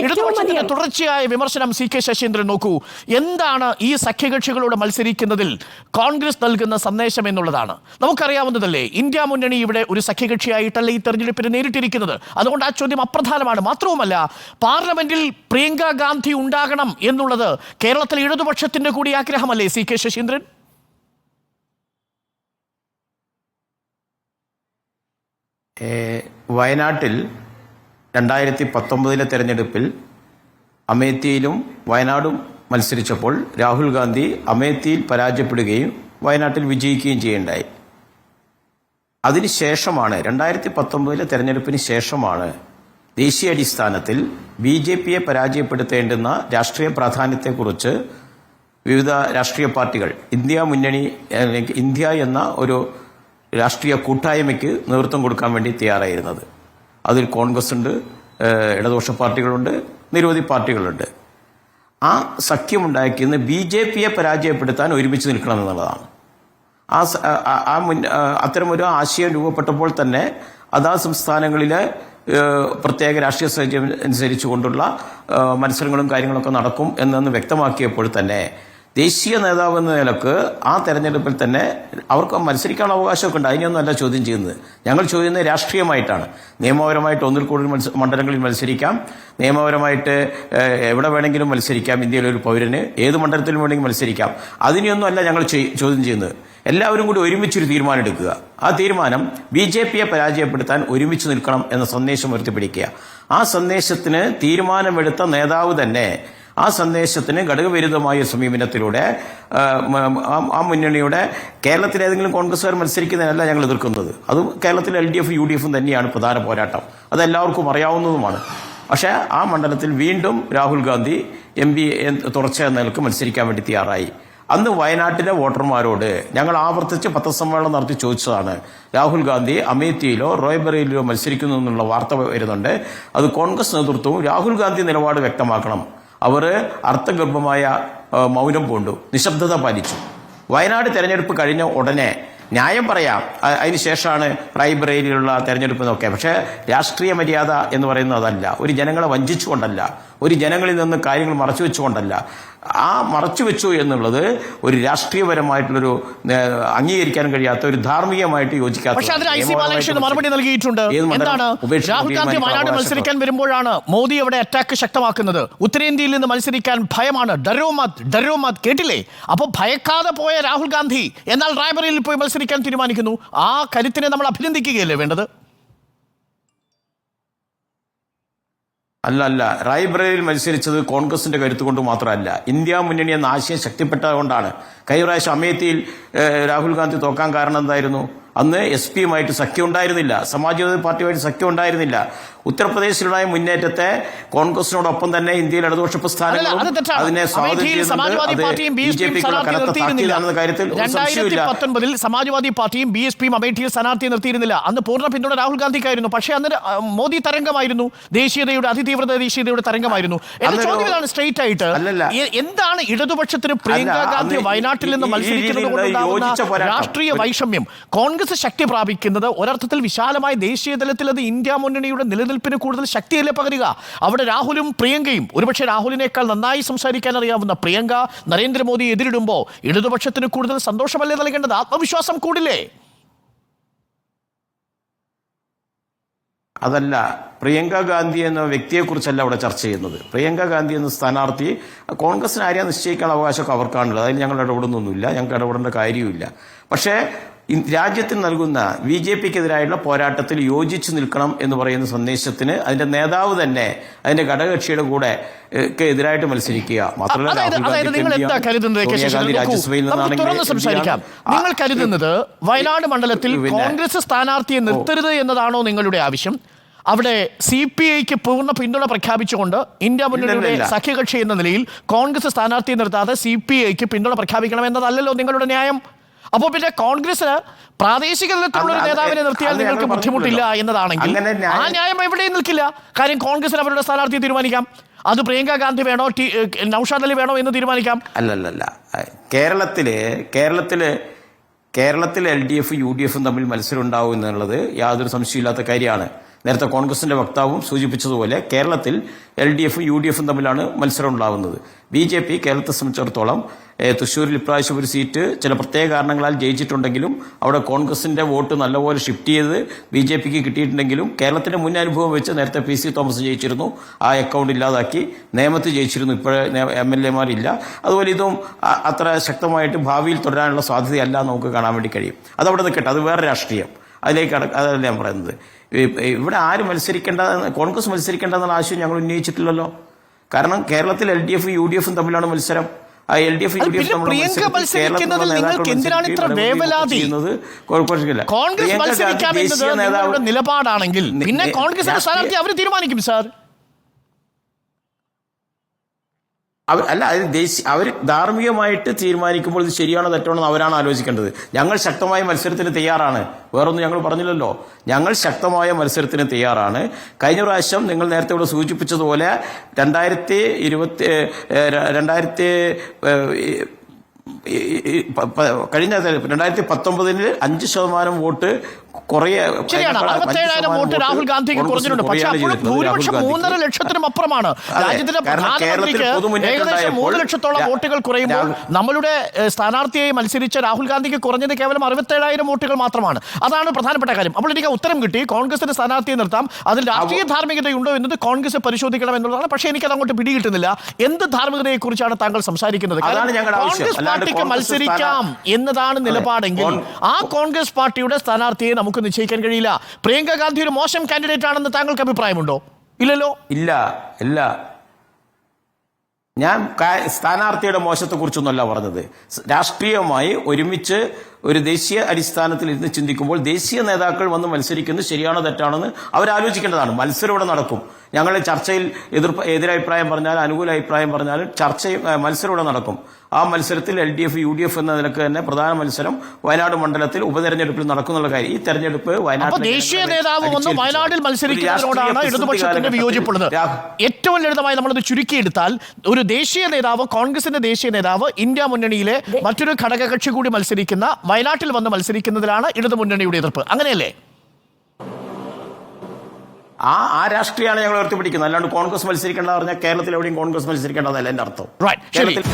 ഇടതുപക്ഷത്തിന്റെ തുടർച്ചയായ വിമർശനം സി കെ ശശീന്ദ്രൻ നോക്കൂ. എന്താണ് ഈ സഖ്യകക്ഷികളോട് മത്സരിക്കുന്നതിൽ കോൺഗ്രസ് നൽകുന്ന സന്ദേശം എന്നുള്ളതാണ്. നമുക്കറിയാവുന്നതല്ലേ ഇന്ത്യ മുന്നണി ഇവിടെ ഒരു സഖ്യകക്ഷിയായിട്ടല്ല ഈ തെരഞ്ഞെടുപ്പിനെ നേരിട്ടിരിക്കുന്നത്. അതുകൊണ്ട് ആ ചോദ്യം അപ്രധാനമാണ്. മാത്രവുമല്ല പാർലമെന്റിൽ പ്രിയങ്ക ഗാന്ധി ഉണ്ടാകണം എന്നുള്ളത് കേരളത്തിലെ ഇടതുപക്ഷത്തിന്റെ കൂടി ആഗ്രഹമല്ലേ സി കെ ശശീന്ദ്രൻ? വയനാട്ടിൽ രണ്ടായിരത്തി പത്തൊമ്പതിലെ തെരഞ്ഞെടുപ്പിൽ അമേത്തിയിലും വയനാടും മത്സരിച്ചപ്പോൾ രാഹുൽ ഗാന്ധി അമേത്തിയിൽ പരാജയപ്പെടുകയും വയനാട്ടിൽ വിജയിക്കുകയും ചെയ്യുണ്ടായി അതിനുശേഷമാണ് രണ്ടായിരത്തി പത്തൊമ്പതിലെ തെരഞ്ഞെടുപ്പിന് ശേഷമാണ് ദേശീയ അടിസ്ഥാനത്തിൽ ബി ജെ പിയെ പരാജയപ്പെടുത്തേണ്ടുന്ന രാഷ്ട്രീയ പ്രാധാന്യത്തെക്കുറിച്ച് വിവിധ രാഷ്ട്രീയ പാർട്ടികൾ ഇന്ത്യ മുന്നണി ഇന്ത്യ എന്ന ഒരു രാഷ്ട്രീയ കൂട്ടായ്മയ്ക്ക് നേതൃത്വം കൊടുക്കാൻ വേണ്ടി തയ്യാറായിരുന്നത്. അതിൽ കോൺഗ്രസ് ഉണ്ട് ഇടതുപക്ഷ പാർട്ടികളുണ്ട് നിരവധി പാർട്ടികളുണ്ട്. ആ സഖ്യമുണ്ടാക്കിയെന്ന് ബി ജെ പിയെ പരാജയപ്പെടുത്താൻ ഒരുമിച്ച് നിൽക്കണം എന്നുള്ളതാണ്. ആ ആ- മുൻ അത്തരമൊരു ആശയം രൂപപ്പെട്ടപ്പോൾ തന്നെ അതാ സംസ്ഥാനങ്ങളിലെ പ്രത്യേക രാഷ്ട്രീയ സാഹചര്യം അനുസരിച്ചുകൊണ്ടുള്ള മത്സരങ്ങളും കാര്യങ്ങളൊക്കെ നടക്കും എന്നൊന്ന് വ്യക്തമാക്കിയപ്പോൾ തന്നെ ദേശീയ നേതാവ് എന്ന നിലയ്ക്ക് ആ തെരഞ്ഞെടുപ്പിൽ തന്നെ അവർക്ക് മത്സരിക്കാനുള്ള അവകാശമൊക്കെ ഉണ്ട്. അതിനൊന്നും അല്ല ചോദ്യം ചെയ്യുന്നത്. ഞങ്ങൾ ചോദിക്കുന്നത് രാഷ്ട്രീയമായിട്ടാണ്. നിയമപരമായിട്ട് ഒന്നിൽ കൂടുതൽ മണ്ഡലങ്ങളിൽ മത്സരിക്കാം. നിയമപരമായിട്ട് എവിടെ വേണമെങ്കിലും മത്സരിക്കാം. ഇന്ത്യയിലെ ഒരു പൗരന് ഏത് മണ്ഡലത്തിലും വേണമെങ്കിലും മത്സരിക്കാം. അതിനെയൊന്നും അല്ല ഞങ്ങൾ ചോദ്യം ചെയ്യുന്നത്. എല്ലാവരും കൂടി ഒരുമിച്ചൊരു തീരുമാനം എടുക്കുക ആ തീരുമാനം ബി ജെ പിയെ പരാജയപ്പെടുത്താൻ ഒരുമിച്ച് നിൽക്കണം എന്ന സന്ദേശം ഉയർത്തിപ്പിടിക്കുക. ആ സന്ദേശത്തിന് തീരുമാനമെടുത്ത നേതാവ് തന്നെ ആ സന്ദേശത്തിന് ഘടകവിരുദ്ധമായ സമീപനത്തിലൂടെ ആ, മുന്നണിയുടെ കേരളത്തിലെ ഏതെങ്കിലും കോൺഗ്രസ്സുകാർ മത്സരിക്കുന്നതിനല്ല ഞങ്ങൾ എതിർക്കുന്നത്. അത് കേരളത്തിൽ L D F U D എഫും തന്നെയാണ് പ്രധാന പോരാട്ടം. അത് എല്ലാവർക്കും അറിയാവുന്നതുമാണ്. പക്ഷേ ആ മണ്ഡലത്തിൽ വീണ്ടും രാഹുൽ ഗാന്ധി എം പി തുടർച്ച നിലയ്ക്ക് മത്സരിക്കാൻ വേണ്ടി തയ്യാറായി. അന്ന് വയനാട്ടിലെ വോട്ടർമാരോട് ഞങ്ങൾ ആവർത്തിച്ച് പത്രസമ്മേളനം നടത്തി ചോദിച്ചതാണ് രാഹുൽ ഗാന്ധി അമേത്തിയിലോ റോയ്ബറയിലോ മത്സരിക്കുന്നു എന്നുള്ള വാർത്ത വരുന്നുണ്ട്. അത് കോൺഗ്രസ് നേതൃത്വവും രാഹുൽ ഗാന്ധി നിലപാട് വ്യക്തമാക്കണം. അവർ അർത്ഥഗർഭമായ മൗനം പൂണ്ടു. നിശബ്ദത പാലിച്ചു. വയനാട് തെരഞ്ഞെടുപ്പ് കഴിഞ്ഞ ഉടനെ ന്യായം പറയാം. അതിനുശേഷമാണ് റായ്ബറേലിയിലുള്ള തെരഞ്ഞെടുപ്പ് നോക്കിയത്. പക്ഷേ രാഷ്ട്രീയ മര്യാദ എന്ന് പറയുന്നത് അതല്ല. ഒരു ജനങ്ങളെ വഞ്ചിച്ചുകൊണ്ടല്ല. ഒരു ജനങ്ങളിൽ നിന്ന് കാര്യങ്ങൾ മറച്ചു വെച്ചുകൊണ്ടല്ല. ആ മറച്ചു വെച്ചു എന്നുള്ളത് ഒരു രാഷ്ട്രീയപരമായിട്ടുള്ളൊരു അംഗീകരിക്കാൻ കഴിയാത്ത ഒരു ധാർമ്മികമായിട്ട് യോജിക്കാത്ത മറുപടി നൽകിയിട്ടുണ്ട്. എന്താണ്? ഉപേക്ഷിക്കാൻ രാഹുൽ ഗാന്ധി വയനാട് മത്സരിക്കാൻ വരുമ്പോഴാണ് മോദി അവിടെ അറ്റാക്ക് ശക്തമാക്കുന്നത്. ഉത്തരേന്ത്യയിൽ നിന്ന് മത്സരിക്കാൻ ഭയമാണ്. കേട്ടില്ലേ? അപ്പൊ ഭയക്കാതെ പോയ രാഹുൽ ഗാന്ധി എന്നാൽ റായ്ബറിയിൽ പോയി മത്സരിക്കാൻ തീരുമാനിക്കുന്നു. ആ കരുത്തിനെ നമ്മൾ അഭിനന്ദിക്കുകയല്ലേ വേണ്ടത്? അല്ല അല്ല റായ്ബറേലിയിൽ മത്സരിച്ചത് കോൺഗ്രസിന്റെ കരുത്ത് കൊണ്ട് മാത്രമല്ല. ഇന്ത്യ മുന്നണി എന്ന ആശയം ശക്തിപ്പെട്ടതുകൊണ്ടാണ്. കഴിഞ്ഞ പ്രാവശ്യം അമേത്തിയിൽ രാഹുൽ ഗാന്ധി തോക്കാൻ കാരണം എന്തായിരുന്നു? അന്ന് എസ് പിയുമായിട്ട് സഖ്യം ഉണ്ടായിരുന്നില്ല. സമാജ്വാദി പാർട്ടിയുമായിട്ട് സഖ്യം ഉണ്ടായിരുന്നില്ല. ഉത്തർപ്രദേശിലുണ്ടായ മുന്നേറ്റത്തെ കോൺഗ്രസിനോടൊപ്പം തന്നെ ഇന്ത്യയിൽ ഇടതുപക്ഷ പ്രസ്ഥാനങ്ങളും അതിനെ രണ്ടായിരത്തി പത്തൊൻപതിൽ സമാജ്വാദി പാർട്ടിയും ബി എസ് പിയും അമേഠിയിൽ സ്ഥാനാർത്ഥി നിർത്തിയിരുന്നില്ല. അന്ന് പൂർണ പിന്തുണ രാഹുൽ ഗാന്ധിക്കായിരുന്നു. പക്ഷേ അന്ന് മോദി തരംഗമായിരുന്നു. ദേശീയതയുടെ അതിതീവ്രത ദേശീയതയുടെ തരംഗമായിരുന്നു. എന്റെ ചോദ്യം ഇതാണ് സ്ട്രേറ്റ് ആയിട്ട്. എന്താണ് ഇടതുപക്ഷത്തിന് പ്രിയങ്ക ഗാന്ധി വയനാട്ടിൽ നിന്ന് മത്സരിക്കുന്നത് കൊണ്ടുണ്ടാകുന്ന രാഷ്ട്രീയ വൈഷമ്യം കോൺഗ്രസ് ശക്തി പ്രാപിക്കുന്നത് ഒരർത്ഥത്തിൽ വിശാലമായ ദേശീയ തലത്തിൽ അത് ഇന്ത്യ മുന്നണിയുടെ നിലനിൽപ്പിന് കൂടുതൽ ശക്തിയല്ലേ പകരുക? അവിടെ രാഹുലും പ്രിയങ്കയും. ഒരുപക്ഷെ രാഹുലിനേക്കാൾ നന്നായി സംസാരിക്കാൻ അറിയാവുന്ന പ്രിയങ്ക നരേന്ദ്രമോദി എതിരിടുമ്പോൾ ഇടതുപക്ഷത്തിന് കൂടുതൽ സന്തോഷമല്ലേ നൽകേണ്ടത്? ആത്മവിശ്വാസം കൂടില്ലേ? അതല്ല പ്രിയങ്ക ഗാന്ധി എന്ന വ്യക്തിയെക്കുറിച്ചല്ല അവിടെ ചർച്ച ചെയ്യുന്നത്. പ്രിയങ്ക ഗാന്ധി എന്ന സ്ഥാനാർത്ഥി കോൺഗ്രസിന് ആരെയാ നിശ്ചയിക്കാൻ അവകാശമൊക്കെ അവർക്കാണുള്ളത്. അതിൽ ഞങ്ങൾ ഇടപെടുന്നൊന്നുമില്ല. ഞങ്ങൾക്ക് ഇടപെടേണ്ട കാര്യവുമില്ല. പക്ഷേ രാജ്യത്തിന് നൽകുന്ന ബി ജെ പിക്കെതിരായുള്ള പോരാട്ടത്തിൽ യോജിച്ചു നിൽക്കണം എന്ന് പറയുന്ന സന്ദേശത്തിന് അതിന്റെ നേതാവ് തന്നെ അതിന്റെ ഘടകകക്ഷിയുടെ കൂടെ എതിരായിട്ട് മത്സരിക്കുക. മാത്രമല്ല നിങ്ങൾ കരുതുന്നത് നിങ്ങൾ വയനാട് മണ്ഡലത്തിൽ കോൺഗ്രസ് സ്ഥാനാർത്ഥിയെ നിർത്തരുത് എന്നതാണോ നിങ്ങളുടെ ആവശ്യം? അവിടെ സി പി ഐക്ക് പൂർണ പിന്തുണ പ്രഖ്യാപിച്ചുകൊണ്ട് ഇന്ത്യ മുന്നണിയുടെ സഖ്യകക്ഷി എന്ന നിലയിൽ കോൺഗ്രസ് സ്ഥാനാർത്ഥിയെ നിർത്താതെ സി പി ഐക്ക് പിന്തുണ പ്രഖ്യാപിക്കണം എന്നതല്ലല്ലോ നിങ്ങളുടെ ന്യായം. അപ്പോൾ പിന്നെ കോൺഗ്രസിന് പ്രാദേശിക തലത്തിലുള്ള ഒരു നേതാവിനെ നിർത്തിയാൽ നിങ്ങൾക്ക് ബുദ്ധിമുട്ടില്ല എന്നതാണെങ്കിൽ ആ ന്യായം- എവിടെയും നിൽക്കില്ല. കാര്യം കോൺഗ്രസിന് അവരുടെ സ്ഥാനാർത്ഥിയെ തീരുമാനിക്കാം. അത് പ്രിയങ്ക ഗാന്ധി വേണോ ടി നൌഷാദ് അലി വേണോ എന്ന് തീരുമാനിക്കാം. അല്ലല്ലല്ല. കേരളത്തിൽ കേരളത്തിൽ കേരളത്തിൽ L D F U D എഫും തമ്മിൽ മത്സരം ഉണ്ടാവും എന്നുള്ളത് യാതൊരു സംശയമില്ലാത്ത കാര്യമാണ്. നേരത്തെ കോൺഗ്രസിന്റെ വക്താവും സൂചിപ്പിച്ചതുപോലെ കേരളത്തിൽ എൽ ഡി എഫും യു ഡി എഫും തമ്മിലാണ് മത്സരം ഉണ്ടാവുന്നത്. ബി ജെ പി കേരളത്തെ സംബന്ധിച്ചിടത്തോളം തൃശ്ശൂരിൽ ഇപ്രാവശ്യം ഒരു സീറ്റ് ചില പ്രത്യേക കാരണങ്ങളാൽ ജയിച്ചിട്ടുണ്ടെങ്കിലും അവിടെ കോൺഗ്രസിന്റെ വോട്ട് നല്ലപോലെ ഷിഫ്റ്റ് ചെയ്ത് ബി ജെ പിക്ക് കിട്ടിയിട്ടുണ്ടെങ്കിലും കേരളത്തിന്റെ മുൻ അനുഭവം വെച്ച് നേരത്തെ പി സി തോമസ് ജയിച്ചിരുന്നു. ആ അക്കൗണ്ട് ഇല്ലാതാക്കി നേമത്ത് ജയിച്ചിരുന്നു. ഇപ്പോഴേ എം എൽ എമാരില്ല. അതുപോലെ ഇതും അത്ര ശക്തമായിട്ട് ഭാവിയിൽ തുടരാനുള്ള സാധ്യതയല്ല നമുക്ക് കാണാൻ വേണ്ടി കഴിയും. അതവിടെ നിൽക്കട്ടെ. അത് വേറെ രാഷ്ട്രീയം. അതിലേക്ക് കട അതല്ല ഞാൻ പറയുന്നത്. ഇവിടെ ആര് മത്സരിക്കേണ്ട കോൺഗ്രസ് മത്സരിക്കേണ്ടെന്നുള്ള ആശയം ഞങ്ങൾ ഉന്നയിച്ചിട്ടില്ലല്ലോ. കാരണം കേരളത്തിൽ എൽ ഡി എഫും യു ഡി എഫും തമ്മിലാണ് മത്സരം? കോൺഗ്രസ് നിലപാടാണെങ്കിൽ. പിന്നെ കോൺഗ്രസ് കോൺഗ്രസിന്റെ സ്ഥാനാർത്ഥി അവർ തീരുമാനിക്കും സാർ. അവർ അല്ല അത് ദേശീയ അവർ ധാർമ്മികമായിട്ട് തീരുമാനിക്കുമ്പോൾ ഇത് ശരിയാണോ തെറ്റാണോ അവരാണ് ആലോചിക്കേണ്ടത്. ഞങ്ങൾ ശക്തമായ മത്സരത്തിന് തയ്യാറാണ്. വേറൊന്നും ഞങ്ങൾ പറഞ്ഞില്ലല്ലോ. ഞങ്ങൾ ശക്തമായ മത്സരത്തിന് തയ്യാറാണ്. കഴിഞ്ഞ പ്രാവശ്യം നിങ്ങൾ നേരത്തെ ഇവിടെ സൂചിപ്പിച്ചതുപോലെ രണ്ടായിരത്തി ഇരുപത്തി രണ്ടായിരത്തി കഴിഞ്ഞ രണ്ടായിരത്തി പത്തൊമ്പതിന് അഞ്ച് ശതമാനം വോട്ട് ശരിയാണ്. അറുപത്തേഴായിരം വോട്ട് രാഹുൽ ഗാന്ധിക്ക് കുറഞ്ഞിട്ടുണ്ട്. പക്ഷെ അപ്പോഴും ഭൂരിപക്ഷം മൂന്നര ലക്ഷത്തിനും അപ്പുറമാണ് രാജ്യത്തിന്റെ പ്രധാനമന്ത്രിക്ക് ഏകദേശം മൂന്ന് ലക്ഷത്തോളം വോട്ടുകൾ കുറയുമ്പോൾ നമ്മളുടെ സ്ഥാനാർത്ഥിയായി മത്സരിച്ച രാഹുൽ ഗാന്ധിക്ക് കുറഞ്ഞത് കേവലം അറുപത്തേഴായിരം വോട്ടുകൾ മാത്രമാണ്. അതാണ് പ്രധാനപ്പെട്ട കാര്യം. അപ്പോൾ എനിക്ക് ഉത്തരം കിട്ടി. കോൺഗ്രസിന്റെ സ്ഥാനാർത്ഥിയെ നിർത്താം. അതിൽ രാഷ്ട്രീയ ധാർമ്മികതയുണ്ടോ എന്നത് കോൺഗ്രസ് പരിശോധിക്കണം എന്നുള്ളതാണ്. പക്ഷേ എനിക്കത് അങ്ങോട്ട് പിടികിട്ടുന്നില്ല. എന്ത് ധാർമ്മികതയെ കുറിച്ചാണ് താങ്കൾ സംസാരിക്കുന്നത്. കോൺഗ്രസ് പാർട്ടിക്ക് മത്സരിക്കാം എന്നതാണ് നിലപാടെങ്കിൽ ആ കോൺഗ്രസ് പാർട്ടിയുടെ സ്ഥാനാർത്ഥിയെ നമുക്ക് നിശ്ചയിക്കാൻ കഴിയില്ല. പ്രിയങ്ക ഗാന്ധി ഒരു മോശം കാൻഡിഡേറ്റ് ആണെന്ന് താങ്കൾക്ക് അഭിപ്രായമുണ്ടോ? ഇല്ലല്ലോ? ഇല്ല ഇല്ല. ഞാൻ സ്ഥാനാർത്ഥിയുടെ മോശത്തെക്കുറിച്ചൊന്നുമല്ല പറഞ്ഞത്. രാഷ്ട്രീയമായി ഒരുമിച്ച് ഒരു ദേശീയ അടിസ്ഥാനത്തിൽ ഇരുന്ന് ചിന്തിക്കുമ്പോൾ ദേശീയ നേതാക്കൾ വന്ന് മത്സരിക്കുന്നത് ശരിയാണോ തെറ്റാണെന്ന് അവരാലോചിക്കേണ്ടതാണ്. മത്സരം ഇവിടെ നടക്കും. ഞങ്ങൾ ചർച്ചയിൽ എതിർ എതിരഭിപ്രായം പറഞ്ഞാലും അനുകൂല അഭിപ്രായം പറഞ്ഞാലും ചർച്ചയും ഏ, മത്സരം ഇവിടെ നടക്കും. ആ മത്സരത്തിൽ L D F U D F എന്ന നിലയ്ക്ക് തന്നെ പ്രധാന മത്സരം വയനാട് മണ്ഡലത്തിൽ ഉപതെരഞ്ഞെടുപ്പിൽ നടക്കുന്നുള്ള കാര്യം. ഈ തെരഞ്ഞെടുപ്പ് വയനാട് ദേശീയ നേതാവ് വന്ന് അടിച്ചേൽപ്പിച്ചു. വയനാട്ടിൽ മത്സരിക്കുന്നതിനോടാണ് ഇടതുപക്ഷത്തിന്റെ വിയോജിപ്പുള്ളത്. ഏറ്റവും ലളിതമായി നമ്മളത് ചുരുക്കിയെടുത്താൽ ഒരു ദേശീയ നേതാവ് കോൺഗ്രസിന്റെ ദേശീയ നേതാവ് ഇന്ത്യ മുന്നണിയിലെ മറ്റൊരു ഘടകകക്ഷി കൂടി മത്സരിക്കുന്ന വയനാട്ടിൽ വന്ന് മത്സരിക്കുന്നതിലാണ് ഇടതു മുന്നണിയുടെ എതിർപ്പ്. അങ്ങനെയല്ലേ? ആ ആ രാഷ്ട്രീയമാണ് ഞങ്ങൾ ഉയർത്തിപ്പിടിക്കുന്നത് അല്ലാണ്ട് കോൺഗ്രസ് മത്സരിക്കേണ്ട പറഞ്ഞാൽ കേരളത്തിൽ എവിടെയും കോൺഗ്രസ് മത്സരിക്കേണ്ടതല്ല എന്റെ അർത്ഥം. കേരളത്തിൽ